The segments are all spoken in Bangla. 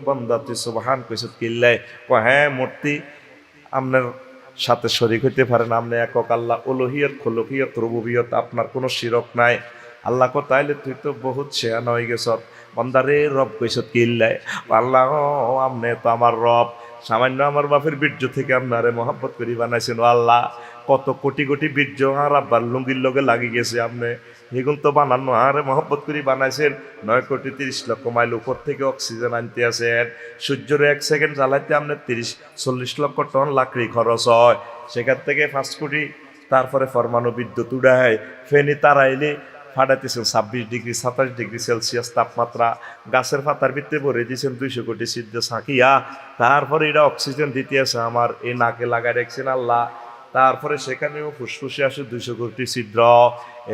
বন্দা সুবহান কইছত কিল্লাই। ক হ্যাঁ মূর্তি আপনার সাথে শরিক হইতে পারেন আপনি একক আল্লাহ রুবুবিয়ত, আপনার কোনো শিরক নাই। আল্লাহ কো তাইলে তুই তো বহুত শেয়ান হয়ে গেছ বন্দারে রব কইছত কিল্লাই। আল্লাহ, আমনে তো আমার রব। সামান্য আমার বাপের বীর্য থেকে আপনারে মহাব্বত করি বানাইছেন আল্লাহ। কত কোটি কোটি বীর্য আর আব্বার লুঙ্গির লগে লাগি গেছে আপনি। এগুন তো বানানো আরে মহব্বত করে বানাইছেন। নয় কোটি তিরিশ লক্ষ মাইল উপর থেকে অক্সিজেন আনতে আছেন সূর্যের এক সেকেন্ড জ্বালাইতে আপনার তিরিশ, চল্লিশ লক্ষ টন লাকড়ি খরচ হয়। সেখান থেকে পাঁচ কোটি, তারপরে পরমাণু বিদ্যুৎ উড়ায়, ফেনি তারাইলে ফাটাইতেছেন ছাব্বিশ ডিগ্রি, সাতাশ ডিগ্রি সেলসিয়াস তাপমাত্রা। গাছের পাতার ভিতরে ভরে দিয়েছেন দুইশো কোটি সিদ্ধ সাঁকিয়া তারপরে এটা অক্সিজেন দিতে আছে আমার। এই নাকে লাগাই রাখছেন আল্লাহ। তারপরে সেখানেও ফুসফুসে আসে দুইশো কোটি ছিদ্র।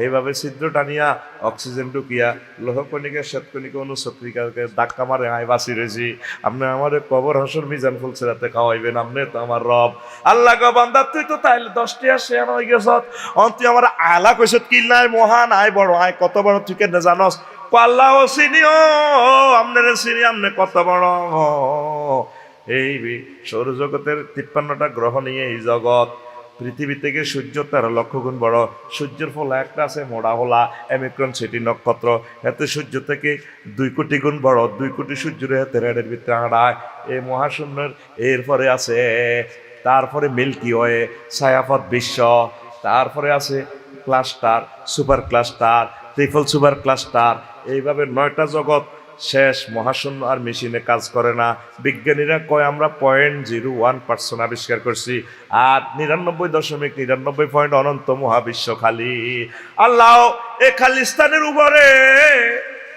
এইভাবে ছিদ্র টানিয়া অক্সিজেন ঢুকিয়া লোহকণিকা শ্বেতকণিকা অনুসত্রিকাকে ধাক্কা মারে আয় বাঁচি রয়েছি আপনি আমার কবর, হাসর, মিজান ফুলছে রাতে খাওয়াইবেন, আপনি তো আমার রব। আল্লাহ গো তুই তো তাইলে দশটি আর শেয়ার হয়ে গেছ তুই আমার আলা কইছত কি নাই মহান, আয় বড়, আয় কত বড়, তুই কেন জানস? পাল্লাও চিনি, ও আপনার চিনি আপনি কত বড়। এই সৌরজগতের তিপ্পান্নটা গ্রহ নিয়ে এই জগৎ। পৃথিবী থেকে সূর্য, তেরো লক্ষ গুণ বড়। সূর্যের ফলে একটা আছে, মোড়া হলা এমিক্রন সেটি নক্ষত্র। এতে সূর্য থেকে দুই কোটি গুণ বড়, দুই কোটি সূর্যের হাতে রেডের ভিতরে আড়ায় এই মহাশূন্যের, এরপরে আছে তারপরে মিল্কি ওয়ে ছায়াপথ বিশ্ব। তারপরে আছে cluster, super cluster, triple super cluster. এইভাবে নয়টা জগৎ শেষ মহাশূন্য আর মেশিনে কাজ করে না। বিজ্ঞানীরা কয়, আমরা পয়েন্ট জিরো ওয়ান পার্সেন্ট আবিষ্কার করছি। আর নিরানব্বই দশমিক নিরানব্বই পয়েন্ট অনন্ত মহাবিশ্ব খালি। আল্লাহ, এ খালিস্তানের উপরে,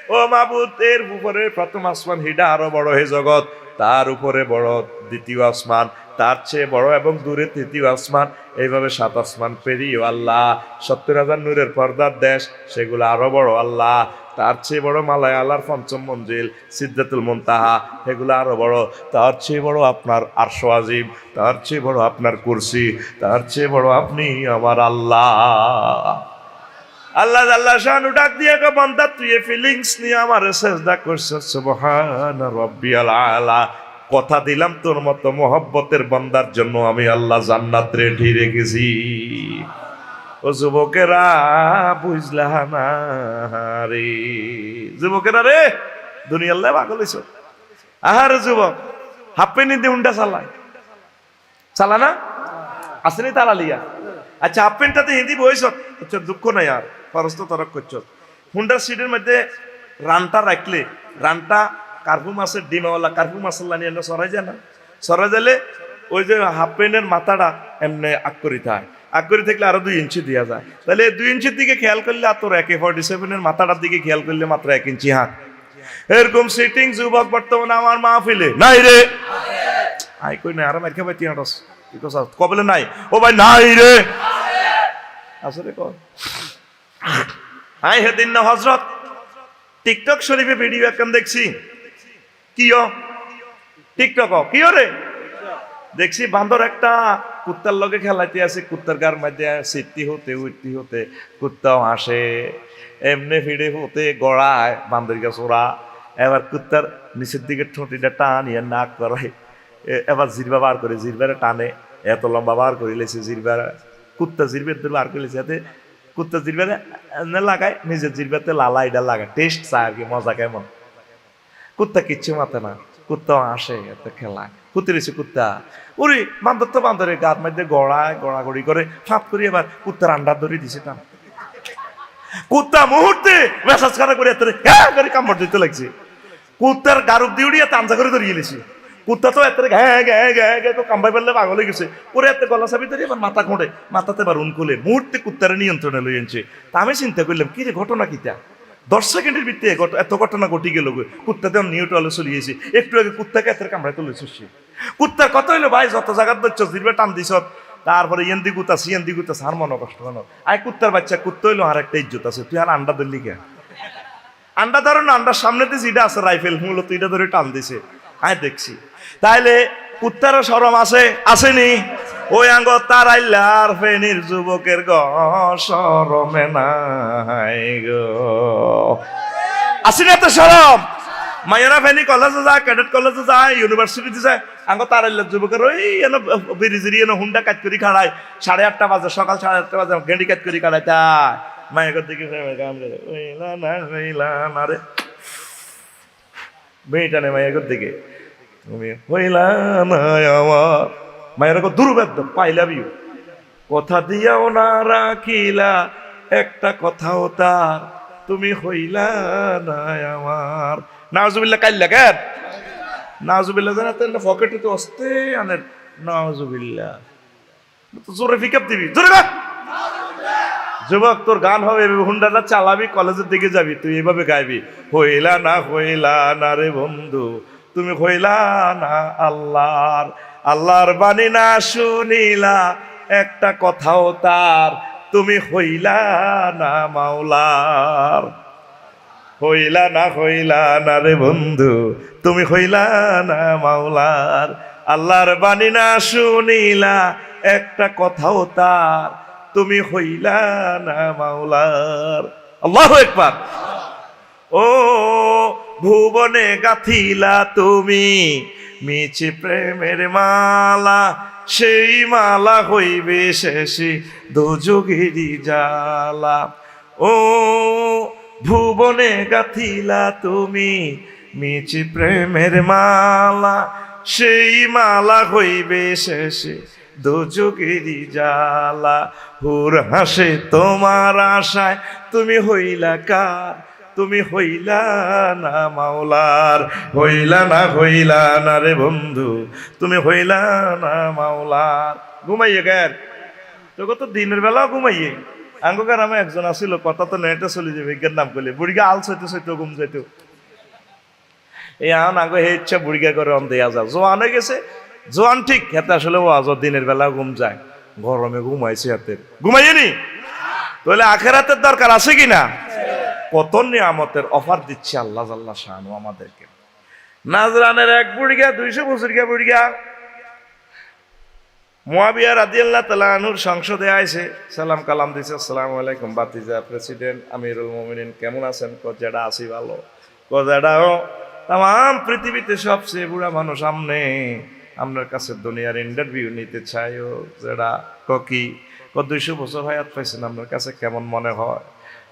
ও মাবুদ এর উপরে প্রথম আসমান হিডা আরও বড় হে জগৎ। তার উপরে বড় দ্বিতীয় আসমান, তার চেয়ে বড় এবং দূরে তৃতীয় আসমান। এইভাবে সাত আসমান পেরিয়ে আল্লাহ, সত্তর হাজার নূরের পর্দার দেশ, সেগুলো আরও বড় আল্লাহ। তার চেয়ে বড় মালায় আল্লাহর পঞ্চম মঞ্জিল, সিদ্ধাতুল মন্তাহা, এগুলো আরও বড়। তার চেয়ে বড় আপনার আরশ আজিম তার চেয়ে বড় আপনার কুরসি, তার চেয়ে বড় আপনি আমার আল্লাহ। আল্লাহ আল্লাহ শানু ডাক দিয়ে গো বান্দা, তুই ফিলিংস নিয়ে আমার সেজদা করছিস, সুবহান রাব্বিয়াল আলা। কথা দিলাম তোর মতো মোহব্বতের বান্দার জন্য আমি আল্লাহ জান্নাত রেডি রেখেছি ও যুবকেরা, বুঝলা না রে। যুবকেরা রে দুনিয়াল্লাহ পাগল হইছ। আহারে যুবক, হাফ পেনি দিয়ে হুন্ডা চালায়। চালা না? আসেনি তালা লিয়া? আচ্ছা হাফ প্যান্টটাতে হিন্দি বইছ? আচ্ছা দুঃখ নাই আর খরচ তো তরক করছ। হুন্ডার সিটের মধ্যে রানটা রাখলে, রানটা কার্পু মাছের ডিমাওয়ালা, কার্পু মাসাল্লা নিয়ে সরাই যায় না। সরাই গেলে ওই যে হাফ প্যান্টের মাথাটা এমনি আগ করি থাকে আগ করে থাকলে আরও দুই ইঞ্চি দেওয়া যায়। তাহলে দুই ইঞ্চির দিকে খেয়াল করলে আর তোর একে ফর্টি সেভেনের মাথাটার দিকে খেয়াল করলে মাত্র এক ইঞ্চি হাত এরকম সিটিং যুবক বর্তমানে আমার মা ফিলে নাই রে। আই কই না আর মার খাবাই তিন কবলে নাই। ও ভাই, নাই রে। আসলে কর আই হেদিন না হজরত। টিকটক শরীফে ভিডিও এখন দেখছি। কিও টিকটক কিও রে? দেখছি বান্দর একটা কুত্তার লগে খেলাইতে আছে কুত্তার গার মধ্যে সিটটি হতে উঠতি হতে, কুত্তাও হাসে এমনি ফিরে হতে, গড়ায় বান্দর গাছ ওরা এবার কুত্তার নিচের দিকে ঠোঁটিটা টানিয়ে নাক করায় এ- এবার জিরবা বার করে, জিরবারে টানে। এত লম্বা বার করে লেছে জিরবার। কুত্তা জিরবের দিল বার করে লেছে, এতে কুত্তা জিরবারে লাগায়, নিজের জিরবাতে লালা এটা লাগায়। টেস্ট চায় আর কি, মজা কেমন? কুত্তা কিচ্ছু মাতে না, কুত্তাও আসে, এত খেলা কুত্তে রয়েছে কুত্তা। ওরে, বান্দর তো বান্দরের গাত মধ্যে গড়ায়, গড়াগড়ি করে। ফাঁপ করি এবার, কুত্তার আন্ডার ধরে দিছে টান কুত্তা মুহূর্তে মেসাজ খানা করে হ্যাঁ করে কামড় দিতে লাগছে। কুত্তার গারুক দিয়ে উড়িয়ে তামজা করে ধরিয়ে গেলেছে কুত্তা তো এত হ্যাঁ হ্যাঁ হ্যাঁ হ্যাঁ তো কাম্বাই পারলে পাগল হয়ে গেছে। ওরে, এত গলা চাবি ধরে এবার মাথা খোঁড়ে। মাথাতে এবার উন খুলে মুহূর্তে কুত্তার নিয়ন্ত্রণে লই আনছে। তা আমি চিন্তা করলাম, কি রে ঘটনা কিটা দশ সেকেন্ডের ভিত্তিতে এত ঘটনা ঘটি গেল গো। কুত্তাতে নিউট্রালে চলিয়েছি একটু আগে কুত্তাকে এত কামড়াই তুলে সে কুত্তার কত হইল ভাই? যত জায়গার ধরছ জিরবে টান দিছ তারপরে ইয়েন্দি গুতা সিয়েন্দি গুতা সার মনে কষ্ট কেন আয় কুত্তার বাচ্চা, কুত্তা হইল আর একটা ইজ্জত আছে। তুই আর আন্ডা ধরলি কে? আন্ডা ধরো না, আন্ডার সামনে দিয়ে যেটা আছে, রাইফেল, মূলত এটা ধরে টান দিছে। আয় দেখছি। তাইলে কুত্তারও সরম আছে, আসেনি। ওই আঙ্গ তার তারাইলার ফেনির যুবকের গ সরমে নাই গো। আসি না তো সরম মায়েরা ফেনি কলেজে যায়, ক্যাডেট কলেজে যায়, ইউনিভার্সিটিতে যায়। আঙ্গ তার যুবকের ওই এনে বিরিজিরি এনে হুন্ডা কাজ করি খাড়ায়। সাড়ে আটটা বাজে, সকাল সাড়ে আটটা বাজে গেন্ডি কাজ করি খাড়ায়। তাই, মায়ের দিকে কামড়ে ওইলা না ওইলা না রে। মেয়েটা নেই মায়ের দিকে। তুমি হইলা না আমার মায়ের দুর্বেদ্য পাইলাম ইউ কথা দিয়াও না, রাখিলা, একটা কথাও তার। তুমি হইলা না আমার। নাজুবিল্লা কাইল্লা কেন নাজুবিল্লা জানা তাহলে পকেটে তো অস্তে আনের নাজুবিল্লা জোরে পিকআপ দিবি, জোরে যুবক, তোর গান হবে হুন্ডাটা চালাবি, কলেজের দিকে যাবি, তুই এভাবে গাইবি। হইলা না হইলা না রে বন্ধু, তুমি হইলা না আল্লাহর। আল্লাহর বাণী না শুনিলা, একটা কথাও তার, তুমি হইলা না মাওলার। হইলা না হইলা না রে বন্ধু, তুমি হইলা না মাওলার। আল্লাহর বাণী না শুনিলা, একটা কথাও তার, তুমি হইলা না মাওলার। আল্লাহ একবার ও ভুবনে গাথিলা তুমি মিছে প্রেমের মালা, সেই মালা হইবে শেষে দুযোগেরই জালা ও ভুবনে গাথিলা তুমি, মিছে প্রেমের মালা, সেই মালা হইবে শেষে দুযোগেরই জালা হুর হাসে তোমার আশায় তুমি হইলা কার? তুমি হইলা না মাওলার, হইলা না হইলা না রে বন্ধু, তুমি হইলা না মাওলার। ঘুমাইয়ে গের। তোকে তো দিনের বেলা ঘুমাইয়ে। আঙ্গকার আমি একজন আসিল কথা তো নেটে চলে যাবে বিজ্ঞান নাম করলে বুড়িগা আল সইতে সইতে ঘুম যাইতো। এই আন আগে হে ইচ্ছা বুড়িগা করে অন দেয়া যা জোয়ান হয়ে গেছে। জোয়ান ঠিক, হেতে আসলে ও আজ দিনের বেলা ঘুম যায়। গরমে ঘুমাইছে হাতে। ঘুমাইনি তাহলে আখেরাতের দরকার আছে কি না? কত নিয়ামতের অফার দিচ্ছে আল্লাহ আল্লাহ শাহানু আমাদেরকে। নাজরানের এক বুড়িগা, দুইশো বছরিকা বুড়িগা। মোয়াবিয়া রাদিয়াল্লাহ তালানুর সংসদে আইছে, সালাম কালাম দিছে, আসসালামু আলাইকুম বাতিজা প্রেসিডেন্ট, আমিরুল মোমিনিন, কেমন আছেন? কজাডা আছি ভালো। কজাডাও তাম পৃথিবীতে সবচেয়ে বুড়া মানুষ সামনে আপনার কাছে দুনিয়ার ইন্টারভিউ নিতে চাই ও যেটা ককি। ক দুইশো বছর হায়াত পাইছেন আপনার কাছে কেমন মনে হয়?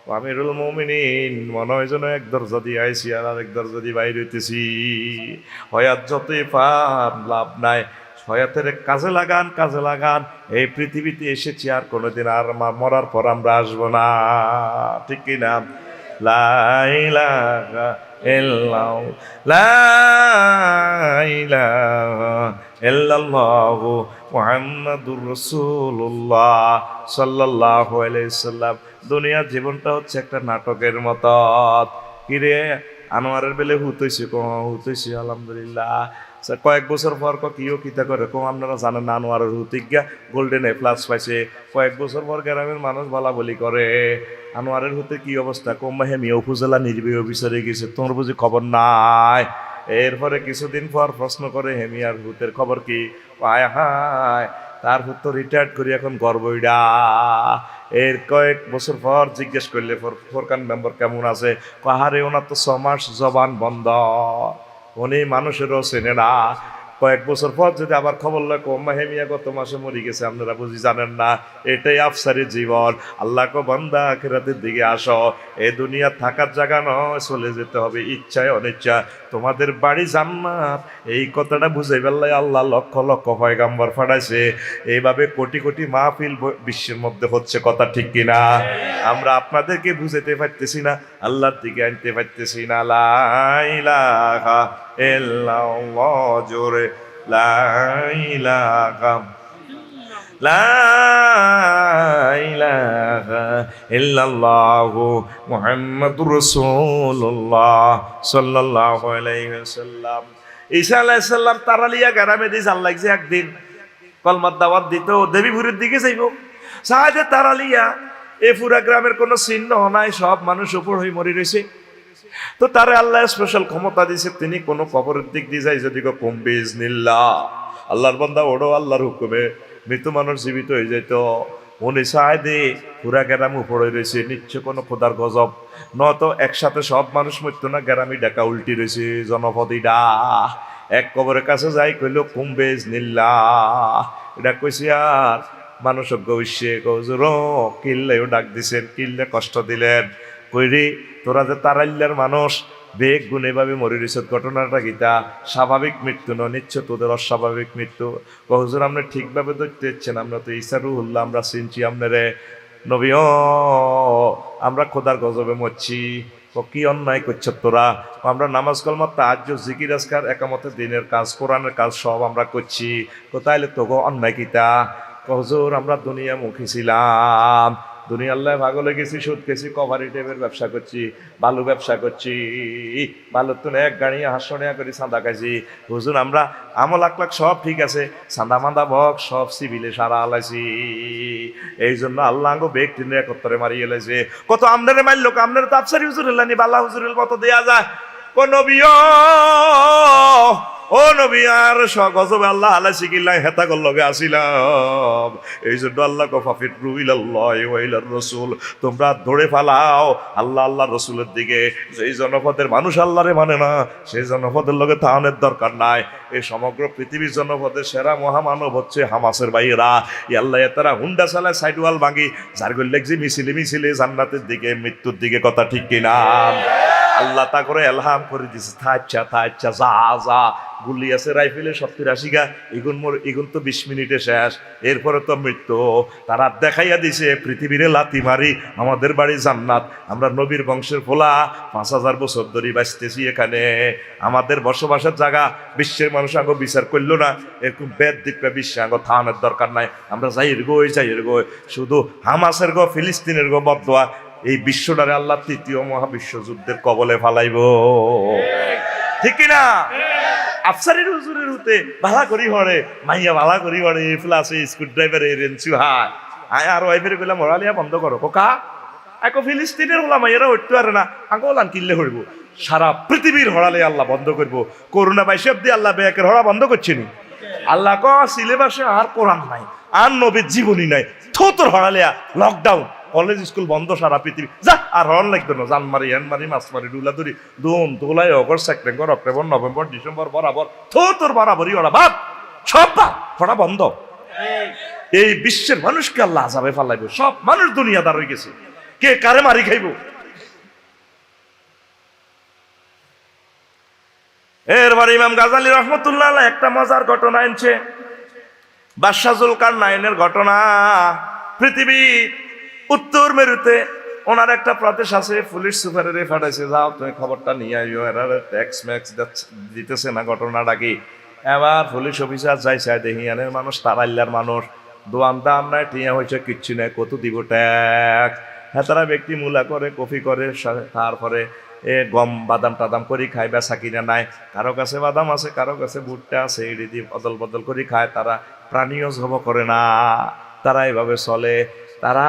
আমিরুল মমিনিন মনে হয় যেন এক দরজা দিয়ে আইসি আর আরেক দরজা দিয়ে বাইর হইতেছি। হয়াত যতই পান লাভ নাই, হয়াতের কাজে লাগান কাজে লাগান, এই পৃথিবীতে এসেছি আর কোনোদিন আর মরার পর আমরা আসব না। ঠিক কি না লাইলাহা ইল্লাল্লাহ লাইলাহা ইল্লাল্লাহু মুহাম্মাদুর রাসূলুল্লাহ সাল্লাল্লাহু আলাইহি সাল্লাম। দুনিয়ার জীবনটা হচ্ছে একটা নাটকের মতো। কিরে, আনোয়ারের বেলে হুতইছে ক, হুতইছে, আলহামদুলিল্লাহ। কয়েক বছর পর ক কিও কিতা করে কম আপনারা জানেন না, আনোয়ারের হুতিজ্ঞা গোল্ডেন এ প্লাস পাইছে। কয়েক বছর পর গ্রামের মানুষ বলা বলি করে, আনোয়ারের হতে কি অবস্থা? কম হেমিয়া উপজেলা নির্বাহী অফিসারে গেছে তোমার বুঝি খবর নাই? এরপরে কিছুদিন পর প্রশ্ন করে হেমিয়ার হুতের খবর কি? আয় হায়, তার হুত রিটায়ার্ড করি, এখন গর্বইডা এর কয়েক বছর পর জিজ্ঞেস করলে, ফোর- ফোরকান মেম্বার কেমন আছে? কাহারে, ওনার তো ছমাস জবান বন্ধ। উনি মানুষেরও চেনে না কয়েক বছর পর যদি আবার খবর লাগে কম্মা হেমিয়া গত মাসে মরে গেছে, আপনারা বুঝি জানেন না, এটাই আফসারি জীবন। আল্লাহ কো বান্দা, আখেরাতের দিকে আসো। এ দুনিয়া থাকার জায়গা নয়, চলে যেতে হবে ইচ্ছায় অনিচ্ছা তোমাদের বাড়ি জান্নাত। এই কথাটা বুঝে বেলায় আল্লাহ লক্ষ লক্ষ পয়গাম্বর ফাটাইছে। এইভাবে কোটি কোটি মাহফিল বিশ্বের মধ্যে হচ্ছে কথা ঠিক কিনা? আমরা আপনাদেরকে বুঝাতে পারতেছি না, আল্লাহর দিকে আনতে পারতেছি না। লাইলাহা ইল্লাল্লাহ, জোরে। আলাইহিস সালাম তারালিয়া লাগছে একদিন কলমার দাওয়াত দিত দেবীপুরের দিকে যাইব। সাহায্যে তারালিয়া, এ পুরা গ্রামের কোনো চিহ্ন নাই, সব মানুষ উপর হয়ে মরি রয়েছে। তো তারে আল্লাহ স্পেশাল ক্ষমতা দিছে তিনি কোনো কবরের দিক দিয়ে যায়, যদি কম বিজনিল্লাহ আল্লাহর বান্দা ওড়ো আল্লাহর হুকুমে মৃত মানুষ জীবিত হয়ে যেত উনি চায় দে পুরা গ্রাম উপরে রয়েছে নিচ্ছে কোনো খোদার গজব। নত একসাথে সব মানুষ মরতো না, গ্রামই ডাকা উল্টি রয়েছে জনপদীডা এক কবরের কাছে যাই, কইল কুম্বেজ নীল্লা এটা কইছি, আর মানুষ গৌষ্যে কৌজুর কিল্লেও ডাক দিছেন কিল্লে কষ্ট দিলেন কইরি তোরা যে তারাইল্লার মানুষ, বেগ গুণ ভাবে মরে রিসত ঘটনাটা গীতা স্বাভাবিক মৃত্যু ন নিচ্ছ তোদের অস্বাভাবিক মৃত্যু। কহজুর আমরা ঠিকভাবে দেখতে ইচ্ছেন আমরা তো ইসারুল্লাহ আমরা চিনছি আপনারে। নবী আমরা খোদার গজবে মরছি। কি অন্যায় করছ তোরা? আমরা নামাজ কলমা তাজ জিকির, আজকার, একামতে দিনের কাজ, কোরআনের কাজ সব আমরা করছি। কোথায় তোকে অন্যায় কিতা কহজুর আমরা দুনিয়া মুখী ছিলাম। দুনিয়া আল্লাহ ভাগলে গেছি, সুদ গেছি, কভারি টেপের ব্যবসা করছি, বালু ব্যবসা করছি। বালুর তো এক গাড়ি হাসনিয়া করি চাঁদা খাইছি। হুজুর, আমরা আমল লাখ লাখ সব ঠিক আছে চাঁদা মান্দা বক সব সিভিলে সারা আলাইছি। এই জন্য আল্লাহ আঙ্গো বেগ টিনে একত্তরে মারিয়ে এলাইছে কত আমদারে মারলো আমদারে তো আফসারি হুজুর হেলানি বাল্লা হুজুরের মতো দেয়া যায়। কোন বিয় ও নবী, আর গজবে আল্লাহ আল্লাহ শিখিল্লাই হেতা লগে আসিলাম। এই জন্য আল্লাহ কফাফির রসুল, তোমরা ধরে ফালাও। আল্লাহ আল্লাহ রসুলের দিকে, যেই জনপদের মানুষ আল্লাহরে মানে না, সেই জনপদের লগে তাহনের দরকার নাই। এই সমগ্র পৃথিবীর জনপদের সেরা মহামানব হচ্ছে হামাসের বাইরা ই আল্লাহ তারা হুন্ডা চালায় সাইড ওয়াল ভাঙি, যার গল্লেক যে মিছিলে মিছিলে জান্নাতের দিকে, মৃত্যুর দিকে কথা ঠিক কিনা। আল্লাহ তা করে এলহাম করে দিছে থাচ্ছা থাচ্ছা যা যা, গুলি আছে, রাইফেলে সত্তর আশি গা। এগুন মোর, এগুন তো বিশ মিনিটে শেষ। এরপরে তো মৃত্যু। তারা দেখাইয়া দিছে, পৃথিবীরে লাতি মারি, আমাদের বাড়ি জান্নাত। আমরা নবীর বংশের ফোলা, পাঁচ হাজার বছর ধরে বাঁচতেছি এখানে। আমাদের বসবাসের জায়গা, বিশ্বের মানুষ আঙ্গ বিচার করল না। এরকম বেদ দিপে বিশ্বে আঙ্গ থানের দরকার নাই। আমরা যাইর গই যাইর গই। শুধু হামাসের গো, ফিলিস্তিনের গো বদোয়া এই বিশ্বটারে আল্লাহ তৃতীয় মহাবিশ্বযুদ্ধের কবলে ফালাইব। ঠিক কিনা? আফসারের হুজুরের হতে ভালা করি হরে মাইয়া ভালা করি হরে ফ্লাসে স্ক্রু ড্রাইভার এই রেঞ্চু হায় আয়, আর ওয়াইফের কইলাম হরালিয়া বন্ধ করো কোকা একো ফিলিস্তিনের হলা মাইয়ারা উঠতে পারে না, আগে ওলান কিনলে হইব। সারা পৃথিবীর হরালে আল্লাহ বন্ধ করব। করোনা বাইশে অব্দি আল্লাহ বেয়াকের হরা বন্ধ করছেনি আল্লাহ ক সিলেবাসে আর কোরআন নাই, আর নবীর জীবনী নাই। থোতর হরালিয়া লকডাউন কলেজ স্কুল বন্ধ সারা পৃথিবী। যা, আর হরণ লাগতো না জান মারি হ্যান মারি মাছ মারি ডুলা ধরি দোন দোলাই August September October November December বরাবর থো তোর বরাবরই ওরা বাপ সব বাপ পড়া বন্ধ। এই বিশ্বের মানুষকে আল্লাহ আজাবে ফালাইব, সব মানুষ দুনিয়াদার হয়ে গেছে। কে কারে মারি খাইব? এরবার ইমাম গাজালি রহমতুল্লাহ একটা মজার ঘটনা আনছে বাদশাহ জুলকার নাইনের ঘটনা। পৃথিবী উত্তর মেরুতে ওনার একটা প্রদেশ আছে, পুলিশ সুপারে ফাটাইছে যাও, তুমি খবরটা নিয়ে আইও, এরা ট্যাক্স ম্যাক্স দিতেছে না ঘটনাটা কি এবার পুলিশ অফিসার যাই যাইছে দেহিয়ানের মানুষ তারাইল্লার মানুষ। দোয়ান দাম নাই টিয়া হয়েছে কিচ্ছু নাই, কত দিব ট্যাক্স হ্যাঁ তারা ব্যক্তি মূলা করে, কফি করে তারপরে এ গম বাদাম টাদাম করি খায়, বেচা কিনা নাই। কারও কাছে বাদাম আছে, কারও কাছে ভুট্টা আছে এটি দিয়ে বদল বদল করে খায়, তারা প্রাণীয় জব করে না। তারা এভাবে চলে। তারা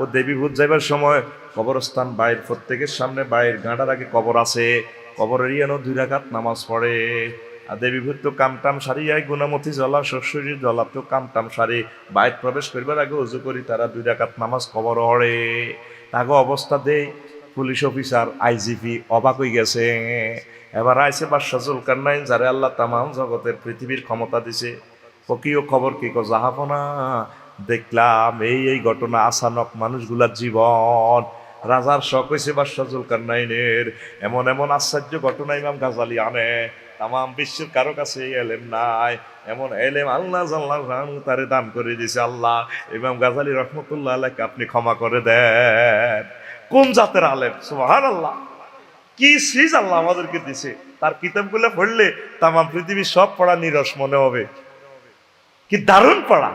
ও দেবী ভূত যাইবার সময় কবরস্থান বাইর প্রত্যেকের সামনে বাইর গাঁটার আগে কবর আছে। কবরের ইয়ানো দুই রাকাত নামাজ পড়ে। আর দেবী ভূত তো কামটাম সারি, আয় গুণামতি জলা শ্বশুরি জলা তো কামটাম সারি। বাইর প্রবেশ করবার আগে উজু করি, তারা দুই রাকাত নামাজ কবর হরে তাকে অবস্থা দেই, পুলিশ অফিসার, আইজিপি অবাক হয়ে গেছে। এবার আইসে বাদশাহ জুলকারনাইন, যারে আল্লাহ তামাম জগতের পৃথিবীর ক্ষমতা দিছে। ককিও খবর কি কো জাহাপনা দেখলাম এই এই ঘটনা আসানক মানুষগুলার জীবন। রাজার শখ হয়েছে বাদশাহ জুলকারনাইনের। এমন এমন আশ্চর্য ঘটনা ইমাম গাজালি আনে। তাম বিশ্বের কারও কাছে এলেম নাই। এমন এলেম আল্লাহ তারে দান করে দিছে আল্লাহ। ইমাম গাজালি রহমতুল্লাহ আলাইকে আপনি ক্ষমা করে দেন। কোন জাতের আলেম? সুবাহান আল্লাহ কি সিজ আল্লাহ আমাদেরকে দিছে? তার কিতাবগুলো পড়লে তামাম পৃথিবীর সব পড়া নিরস মনে হবে। কি দারুণ পড়া।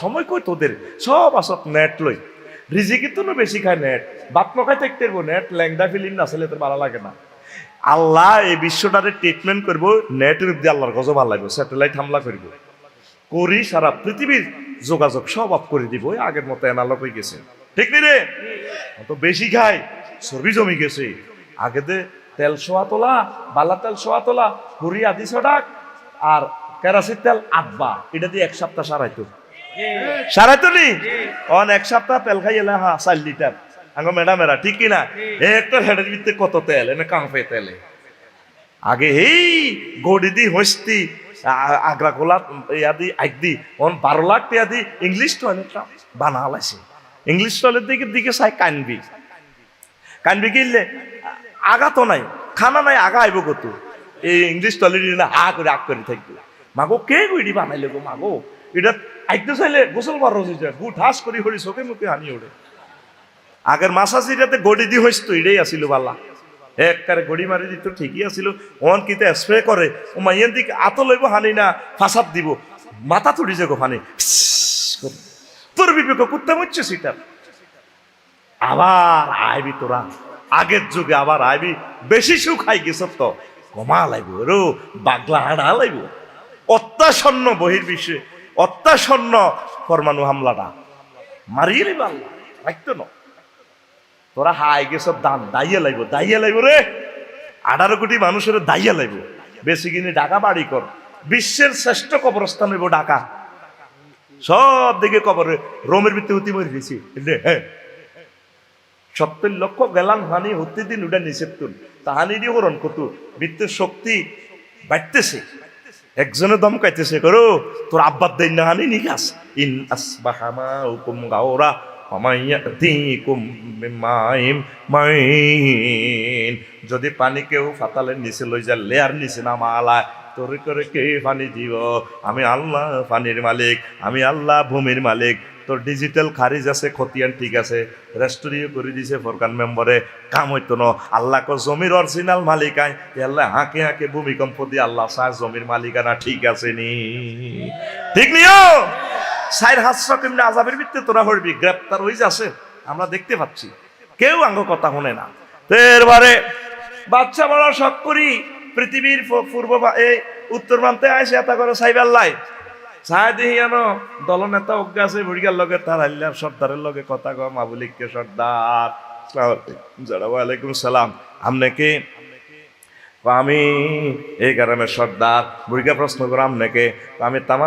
সময় কই তোদের? সব আসত নেট লই। রিজিকি তো বেশি খায় নেট বাপ থাকতে পারব নেট ল্যাংদা ফিল্ম না আসলে তোর ভালো লাগে না। আল্লাহ এই বিশ্বটারে ট্রিটমেন্ট করব নেটের দিয়ে আল্লাহর গজব ভালো লাগবে স্যাটেলাইট হামলা করব। করি সারা পৃথিবীর যোগাযোগ সব অফ করে দিব আগের মতো এনালগ হয়ে গেছে। ঠিক নি রে? তো বেশি খায়, চর্বি জমি গেছে। আগেতে তেল সোয়া তোলা, বালা তেল সোয়া তোলা হুরি আদি সডাক আর কেরাসির তেল আব্বা এটা দিয়ে এক সপ্তাহ সারাইতো। নি? অন এক সপ্তাহ তেল খাই এলে হা চার লিটার। আঙ্গ ম্যাডামেরা ঠিক কিনা একটা হেডের ভিতরে কত তেল? এনে কাঁপে তেলে। আগে এই গড়ি দি হস্তি আগ্রা কোলা ইয়া দি আগ দি অন বারো লাখ টিয়া দি ইংলিশ টয়লেটটা বানা লাইছে ইংলিশ টয়লেট দিকে দিকে চাই কানবি। কানবি কিনলে আগা তো নাই খানা নাই আগা আইব কত? এই ইংলিশ টয়লেট আ করে আগ করে থাকবে মাগো কে গুইডি বানাইলে গো মাগো? এটা আইতে চাইলে গোসল বার হয়েছে গু ঠাস করি হরি চোখে মুখে হানি ওড়ে। আগের মাসা সিটাতে গড়ি দি হইস তো এটাই আসিল বালা। একবারে গড়ি মারি দিত ঠিকই আসিল ওন কিতে স্প্রে করে ও মাইয়ের দিকে আত লইব হানি না ফাঁসাত দিব। মাথা তুড়ি যে গো ফানি তোর বিবেক কুত্তে মুচ্ছে সিটা আবার আইবি তোরা আগের যুগে আবার আইবি বেশি সুখ খাই গেছ তো। কমা লাইব রো বাগলা হাড়া লাইব অত্যাসন্ন বহির্বিশ্বে অত্যাসন্ন পরমাণু হামলাটা। মারিয়ে নিবা আল্লাহ রাখতো না। তোরা হাই গেছ, দান, দাইয়ে লাইব দাইয়ে লাইব রে। আঠারো কোটি মানুষের দাইয়ে লাইব। বেশি কিনে ডাকা বাড়ি কর। বিশ্বের শ্রেষ্ঠ কবরস্থান হইব ডাকা সব দিকে কবরে। রোমের ভিত্তি হতি মরে গেছি। হ্যাঁ সত্তর লক্ষ গেলান হানি হতে দিন ওটা নিষেধ তুল তাহানি হরণ কত বৃত্তের শক্তি বাড়তেছে। একজনে দমকাইতেছে করো, তোর আব্বার দেন না হানি, নিকাস। ইন আসবাহামা হুকুম গাওরা যদি পানি কেউ ফাতালের নিচে লই যা লেয়ার নিচে নামালায়, তোর করে কে পানি দিব? আমি আল্লাহ পানির মালিক, আমি আল্লাহ ভূমির মালিক। তোর ডিজিটাল খারিজ আছে, খতিয়ান ঠিক আছে রেস্টোরিও করে দিছে ফরকান মেম্বরে কাম হইতো ন। আল্লাহ কো জমির অরিজিনাল মালিকাই আল্লাহ হাঁকে হাঁকে ভূমিকম্প দিয়ে আল্লাহ সার জমির মালিকানা ঠিক আছে নি? ঠিক নিও সাইর হাস্য কেমনি আজাবের ভিত্তে তোরা হরবি গ্রেপ্তার হয়ে যাচ্ছে আমরা দেখতে পাচ্ছি। কেউ আঙ্গ কথা শুনে না। তো এরবারে, বাচ্চা বড় শখ করি, পৃথিবীর পূর্ব এই উত্তর প্রান্তে আইসে এটা করে সাইবাল্লাই চাই দেখি জানো দলনেতা অজ্ঞা আছে বুড়িগার লগে তার আল্লাহর সর্দারের লগে কথা কয় মাবুলিককে সর্দার। যারা ওয়ালাইকুম সালাম। আপনাকে আমি এই গ্রামের সর্দার। বুড়িকে প্রশ্ন করাম নাকি? আমি তাম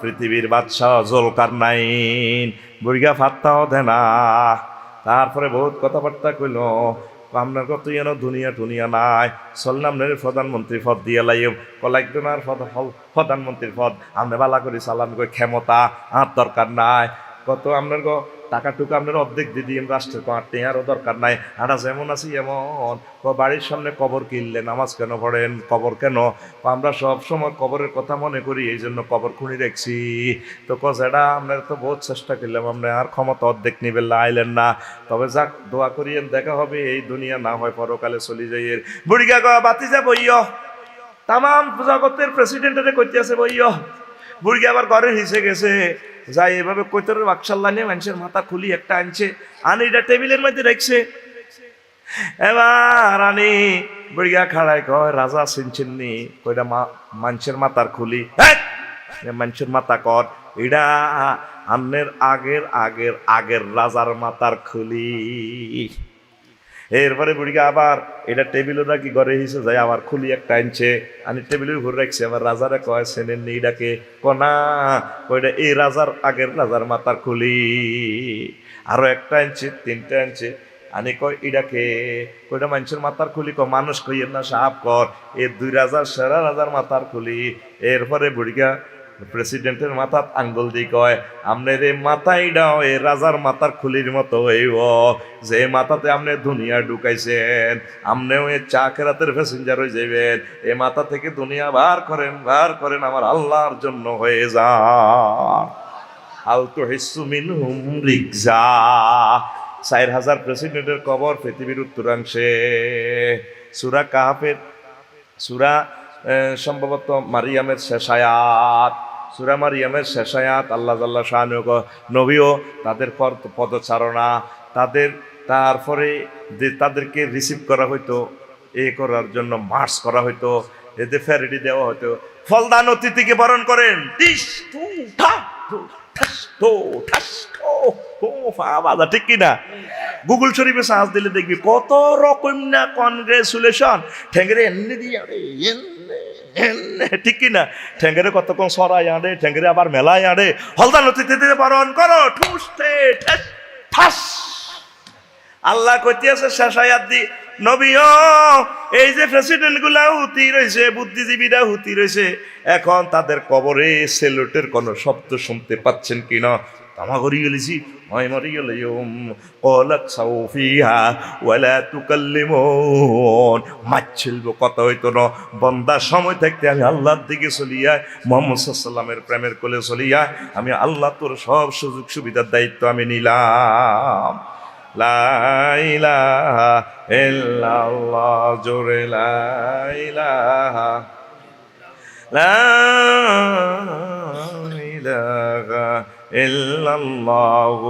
পৃথিবীর বাদশাহ জলকার নাইন বুড়িগা ফাত্তাও দে না তারপরে বহুত কথাবার্তা কইল আপনার কত যেন দুনিয়া টুনিয়া নাই। চললাম নে প্রধানমন্ত্রী পদ দিয়ে লাইব। কলাইকজনার পদ প্রধানমন্ত্রীর পদ। আপনি বালা করে সালাম কই, ক্ষমতা, আর দরকার নাই। কত আপনার গো টাকা টুকু আপনার অর্ধেক দিয়ে দিন রাষ্ট্রের কাঁটতে আরও দরকার নাই। আটা যেমন আছি এমন। ক বাড়ির সামনে কবর কিনলে নামাজ কেন পড়েন? কবর কেন? আমরা সব সময় কবরের কথা মনে করি, এই জন্য কবর খুঁড়ি রাখছি। তো ক যেটা আপনার তো বহুত চেষ্টা করলাম আপনি আর ক্ষমতা অর্ধেক নিবেন আইলেন না। তবে যাক, দোয়া করিয়েন, দেখা হবে, এই দুনিয়া না হয় পরকালে চলি যাই বুড়িগা গা, বাতি যা বইয়। তাম জগতের প্রেসিডেন্টের কইতে আছে বইয়। বুড়ি আবার ঘরে হিসে গেছে। যাই, এভাবে কৈতরের বাকশাল্লা নিয়ে মানুষের মাথা খুলি একটা আনছে। আনি এটা টেবিলের মধ্যে রেখছে। এবার আনি বুড়িয়া খাড়ায় কয়, রাজা চিনছেন নি? কইটা মানুষের মাথার খুলি! মানুষের মাথা কর। এটা আন্নের আগের আগের আগের রাজার মাথার খুলি। এরপরে বুড়িকে আবার এটা টেবিলও নাকি ঘরে হিসে যায়, আবার খুলি একটা আনছে আমি টেবিলের ঘুরে রাখছি, আবার রাজারে কয়, সেনের নেই ডাকে। কনা কইটা এই রাজার আগের রাজার মাথার খুলি। আরও একটা আনছে, তিনটা আনছে, আনি কয় ইডাকে কইটা মানুষের মাথার খুলি। ক মানুষ কইয়ের না, সাপ কর। এ দুই রাজার সেরা রাজার মাথার খুলি। এরপরে বুড়িকা প্রেসিডেন্টের মাথাত আঙ্গুল দি কয় আপনার এই মাথায় ডাও এ রাজার মাথার খুলির মতো হইব। যে মাথাতে আপনি দুনিয়া ঢুকাইছেন আপনিও এ চা খেরাতের প্যাসেঞ্জার হয়ে যাবেন এ মাথা থেকে দুনিয়া বার করেন বার করেন, আমার আল্লাহর জন্য হয়ে যান আলতো হিসু মিনহুম রিকজা। চার হাজার প্রেসিডেন্টের কবর পৃথিবীর উত্তরাংশে। সুরা কাহাফের, সুরা সম্ভবত মারিয়ামের শেষায়াত সুরা ইয়ামের শেষায়াত আল্লাহ আল্লাহ শাহানুক নবীও তাদের পদ- পদচারণা, তাদের, তারপরে যে তাদেরকে রিসিভ করা হইতো, এ করার জন্য মার্চ করা হইতো এদের ফ্যারিটি দেওয়া হতো ফলদান অতিথিকে বরণ করেন। টিস বাবা ঠিক কিনা? গুগল শরীফে সার্চ দিলে দেখবি কত রকম না কনগ্রেচুলেশন ঠেঙ্গরে এমনি দিয়ে ঠিক কিনা? ঠেঙ্গরে কতক্ষণ সরাই আনে ঠেঙ্গরে আবার মেলায় আনে হলদা নথিতে দিতে পারন করো ঠুসতে ঠেস, আল্লাহ কইতে আছে শেষ আয়াত দি নবীও এই যে প্রেসিডেন্টগুলা হুতি রয়েছে বুদ্ধিজীবীরা হুতি রয়েছে এখন তাদের কবরে সেলুটের কোনো শব্দ শুনতে পাচ্ছেন কিনা? তামা করি গেলেছি। হয় মরি গেলে কলাক সাউফিহা ওয়ালা তুকাল্লিমুন। মাচ্ছিল কথা হইতো না। বন্দা সময় থাকতে আমি আল্লাহর দিকে চলিয়া, মোহাম্মদ সাল্লামের প্রেমের কোলে চলিয়া, আমি আল্লাহ তোর সব সুযোগ সুবিধার দায়িত্ব আমি নিলাম। ইল্লাল্লাহ, জোরে লাইলাহা ইল্লাল্লাহ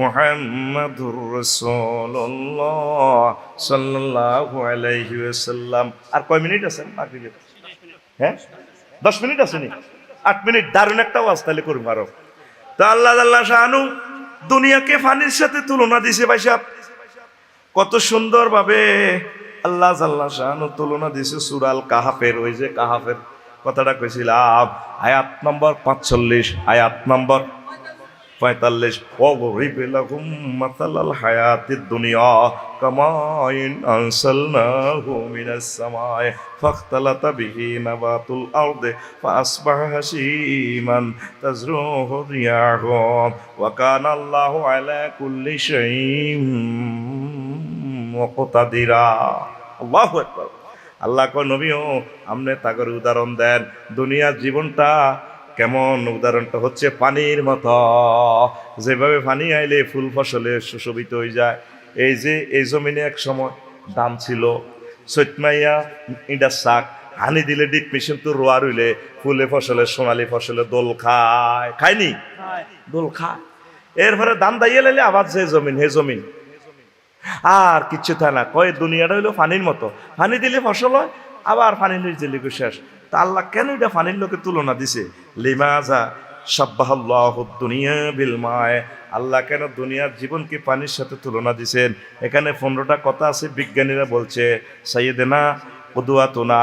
মুহাম্মাদুর রাসূলুল্লাহ সাল্লাল্লাহু আলাইহি ওয়াসাল্লাম। আর কয় মিনিট আছে? মাগরিবের হ্যাঁ? দশ মিনিট আছে নি? আট মিনিট। দারুণ একটা ওয়াজ তাহলে করুন আরও। তো আল্লাহ আল্লাহ শাহানু দুনিয়াকে ফানির সাথে তুলনা দিছে ভাই সাহেব। কত সুন্দর ভাবে আল্লাহ আল্লাহ শাহানু তুলনা দিছে সুরাল কাহাফের। ওই যে কাহাফের কথাটা কইছিলাম, আয়াত নম্বর পাঁচচল্লিশ, আয়াত নম্বর পঁয়তাল্লিশ অগরিবেলাকুম মাতালাল হায়াতের দুনিয়া কামাইন আনসালনাহু মিনাস সামাই ফাখতালাতা বিহি নাবাতুল আরদে ফাসবাহা হাসিমান তাজরুহু রিয়াহু ওয়া কানা আল্লাহু আলা কুল্লি শাইইন মুকতাদিরা। আল্লাহু আকবার। আল্লাহ কো নবীও, আমনে তাগর উদাহরণ দেন। দুনিয়ার জীবনটা কেমন উদাহরণটা হচ্ছে পানির মতো। যেভাবে পানি আইলে ফুল ফসলে সুশোভিত হয়ে যায়। এই যে এই জমিনে এক সময় দাম ছিল সৈতমাইয়া ইডা শাক হানি দিলে ডিপ মেশিন তো রোয়া রইলে ফুলে ফসলে সোনালি ফসলে দোল খায়। খায়নি? দোল খায়। এরপরে দাম দাইয়ে লাইলে আবার যে জমিন হে জমিন। আর কিচ্ছু থাকে না। কয় দুনিয়াটা হইল পানির মতো। পানি দিলে ফসল হয় আবার পানি দিলে শেষ। তা আল্লাহ কেন এটা ফানির লোকে তুলনা দিছে? লিমাজা সাব্বাহ দুনিয়া বিল মায়। আল্লাহ কেন দুনিয়ার জীবনকে পানির সাথে তুলনা দিছেন? এখানে পনেরোটা কথা আছে, বিজ্ঞানীরা বলছে, সাইয়েদেনা উদুয়াতুনা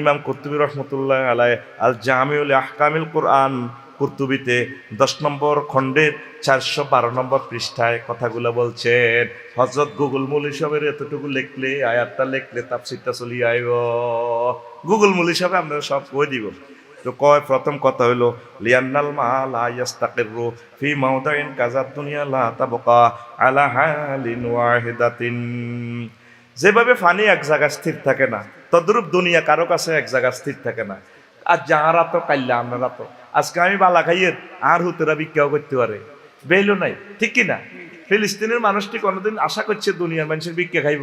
ইমাম কর্তুবী রহমতুল্লাহ আলাই আল জামিউল আহকামিল কোরআন। কুর্তুবিতে দশ নম্বর খণ্ডের চারশো বারো নম্বর পৃষ্ঠায় কথাগুলো বলছেন হজরত গুগল মুল হিসাবের এতটুকু লিখলে, আয়াতটা লিখলে তাপসিরটা চলি আইব। গুগল মুল হিসাবে আমরা সব কই দিব? তো কয়, প্রথম কথা হইল, লিয়ান্নাল মা লা ইয়াস্তাকিরু ফি মাউদাইন কাজাত দুনিয়া লা তাবকা আলা হালিন ওয়াহিদাতিন। যেভাবে ফানি এক জায়গায় স্থির থাকে না, তদ্রূপ দুনিয়া কারও কাছে এক জায়গায় স্থির থাকে না। আর যাহারা তো, কাইল্লা আপনারা তো। আজকে আমি বালা খাইয়ের আর হুতেরা বিজ্ঞাও করতে পারে। বেইলো নাই, ঠিক কি না ফিলিস্তিনের মানুষটি কোনোদিন আশা করছে দুনিয়ার মানুষের বিজ্ঞা খাইব।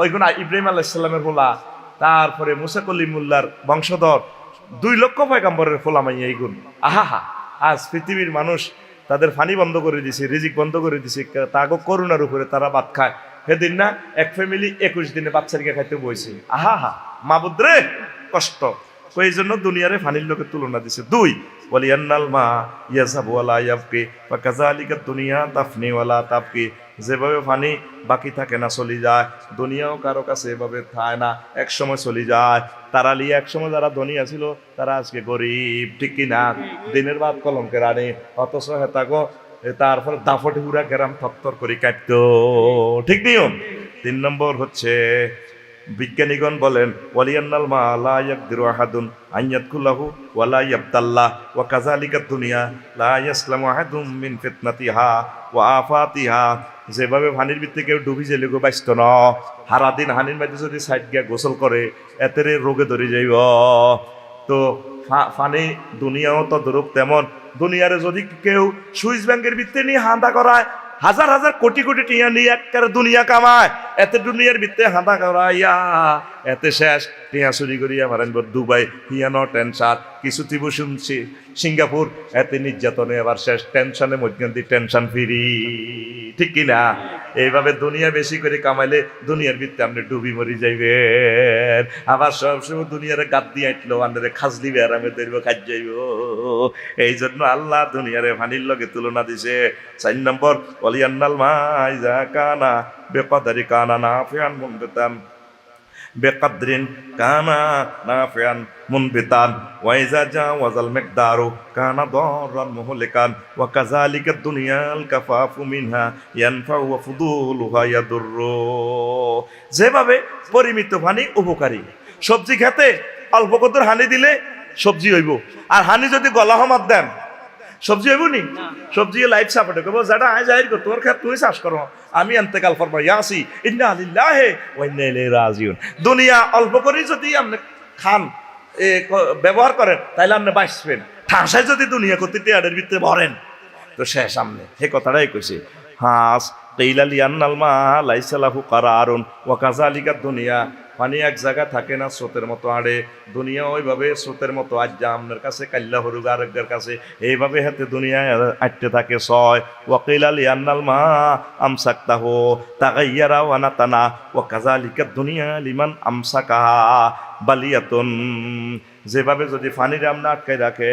ওইগুন ইব্রাহিম আলাইসাল্লামের হোলা, তারপরে মুসা কলিমুল্লার বংশধর, দুই লক্ষ পয়গাম্বরের ফোলা মাইয়া এইগুন আহা হা আজ পৃথিবীর মানুষ তাদের ফানি বন্ধ করে দিছে, রিজিক বন্ধ করে দিছে, তাগো করুণার উপরে তারা ভাত খায়। সেদিন না এক ফ্যামিলি একুশ দিনে বাচ্চারিকে খাইতে বইছে। আহা হা মাবুদ রে, কষ্ট। এই জন্য দুনিয়ারে ফানির লোকের তুলনা দিছে। দুই ওয়ালিয়ান্নাল মা ইয়াসাবু ওয়ালা ইয়াবকি বা কাজালিকা দুনিয়া তাফনি ওয়ালা তাবকি যেভাবে ফানি বাকি থাকে না চলি যায়, দুনিয়াও কারও কাছে এভাবে থাকে না এক সময় চলি যায়। তারা লিয়ে এক সময় যারা ধনী আছিল, তারা আজকে গরিব, ঠিক কি না? দিনের বাদ কলমকে রানে অথচ হেতাগো তারপর দাফটে হুরা গেরাম থরথর করে কাটতো ঠিক নিয়ম? তিন নম্বর হচ্ছে বিজ্ঞানীগণ বলেন, ওয়ালিয়ান্নাল মা লা ইয়াকদিরু আহাদুন আন ইয়াদখুলাহু ওয়া লা ইয়াবতাল্লাহ ওয়া কাযালিকা দুনিয়া লা ইয়াসলামু আহাদুম মিন ফিতনাতিহা ওয়া আফাতিহা। যেভাবে পানির ভিতরে কেউ ডুবি জেলে গো বাইস্ত ন। হারা দিন হানির মধ্যে যদি সাইড গিয়া গোসল করে, এতেরে রোগে ধরে যাইব। তো ফানি দুনিয়াও তো দরুপ তেমন। দুনিয়ারে যদি কেউ সুইস ব্যাংকের ভিত্তি নিয়ে হাঁদা করায় হাজার হাজার কোটি কোটি টিয়া নিয়ে একবারে দুনিয়া কামায়। এতে দুনিয়ার ভিত্তে হাঁদা করাইয়া এতে শেষ টিয়া চুরি করিয়া মারেন দুবাই হিয়ানো টেনশন, কিছু তিব শুনছি। সিঙ্গাপুর, এতে নির্যাতনে আবার শেষ, টেনশনে মধ্যে টেনশন ফিরি। ঠিক কিনা এইভাবে দুনিয়া বেশি করে কামাইলে দুনিয়ার ভিত্তে আপনি ডুবি মরি যাইবে আবার সবসময় দুনিয়ার গাদ দিয়ে আঁটলো আপনাদের খাজলি বেড়ামে ধরব খাজ যাইব। এই জন্য আল্লাহ দুনিয়ারে ভানির লগে তুলনা দিছে। চার নম্বর অলিয়ান্নাল মাইজা কানা বেপাদারি কানা না ফেয়ান মন বেতান বেকাদ্রিন কানা না ফিয়ান মন বেতান ওয়াইজা যা ওয়াজাল মেকদারু কানা দরান মুহলিকান, ওয়া কাযালিকা দুনিয়াল কাফাফু মিনহা ইয়ানফা ওয়া ফুদুলুহা ইয়াদুররু। যেভাবে পরিমিত পানি উপকারী। সবজি খেতে অল্প কত হানি দিলে সবজি হইব। আর হানি যদি গলা হমাত দেন সবজি হইব নি? সবজি লাইফ সাপোর্ট করব যেটা আয় যাই তোর খেত তুই চাষ করো আমি এন্তেকাল ফরমা ইয়াসি ইন্না আলিল্লাহে ওয়া ইন্না ইলাইহি রাজিউন দুনিয়া অল্প করে যদি আপনি খান এ ব্যবহার করেন তাহলে আপনি বাঁচবেন। ঠাসায় যদি দুনিয়া করতে টিয়ারের ভিতরে ভরেন। তো শেষ সামনে সে কথাটাই কইছে হাস তেইলা লিয়ান্নাল মা লাইসালাহু কারারুন ওয়া কাযালিকা দুনিয়া পানি এক জায়গা থাকে না, স্রোতের মতো আড়ে। দুনিয়া ওইভাবে স্রোতের মতো, আজ যা কাছে, কাল্লা হরুগ আরেকদের কাছে, এইভাবে হাতে দুনিয়ায় আটতে থাকে, ছয়। ওয়াকিলা লিয়ান্নাল মা আমসাক্তাহ তাগাইয়ারা ওয়ানা তানা ও কাজালিকা দুনিয়া লিমান আমসাকাহা বালিয়াতুন। যেভাবে যদি ফানিরে আমরা আটকাই রাখে